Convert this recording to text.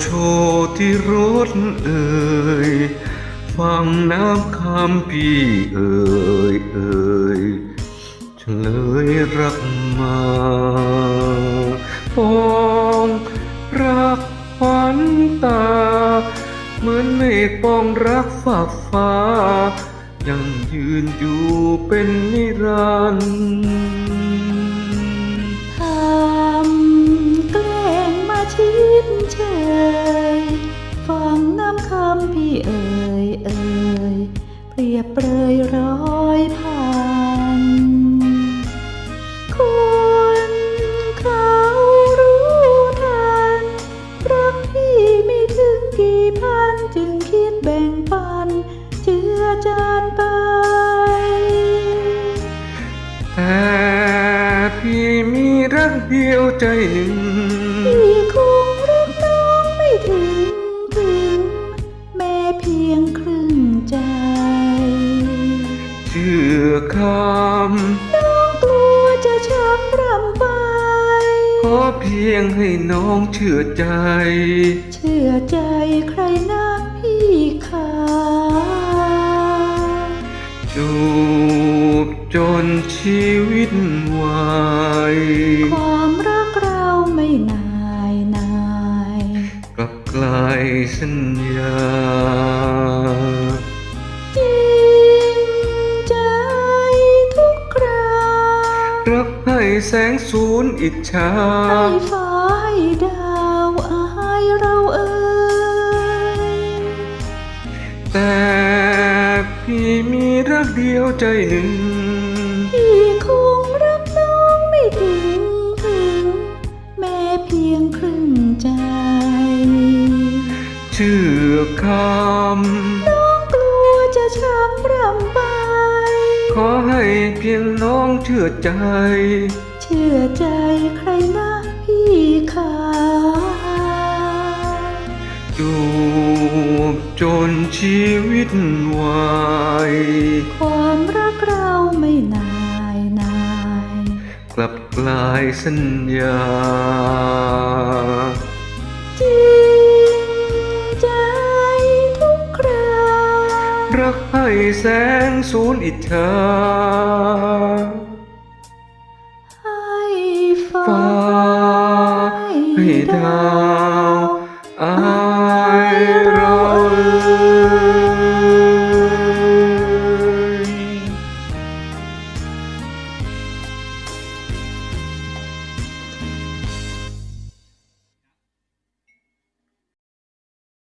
โชที่รถเอ่ยฟังน้ำคำพี่เอ่ยเอ่ยเฉลยรักมาปองรักขวัญตา เหมือนเมฆปองรักฝากฟ้า ยังยืนอยู่เป็นนิรันดร์ ไป แต่พี่มีรักเดียวใจหนึ่งพี่คงรักน้องไม่ถึงถึง แม้เพียงครึ่งใจเชื่อคน้องกลัวจะช้ำรำไปำขอเพียงให้น้องเชื่อใจ เชื่อใจใครนัก บจนชีวิตวายความรักเราไม่นายนายกลับกลายสัญญาจริงใจทุกครารักให้แสงสูนอิจฉาให้ฟ้าให้ดาวอายเราเอ่ย พี่มีรักเดียวใจหนึ่ง พี่คงรักน้องไม่ถึงถึง แม้เพียงครึ่งใจเชื่อคน้องกลัวจะช้ำรำไปำขอให้เพียงน้องเชื่อใจ เชื่อใจใครนะ จนชีวิตวายความรักเราไม่นายนาย กลับกลายสัญญาจริงใจทุกครารักให้แสงสูนอิจฉาให้ฟ้าฟ้าให้ดาวอาย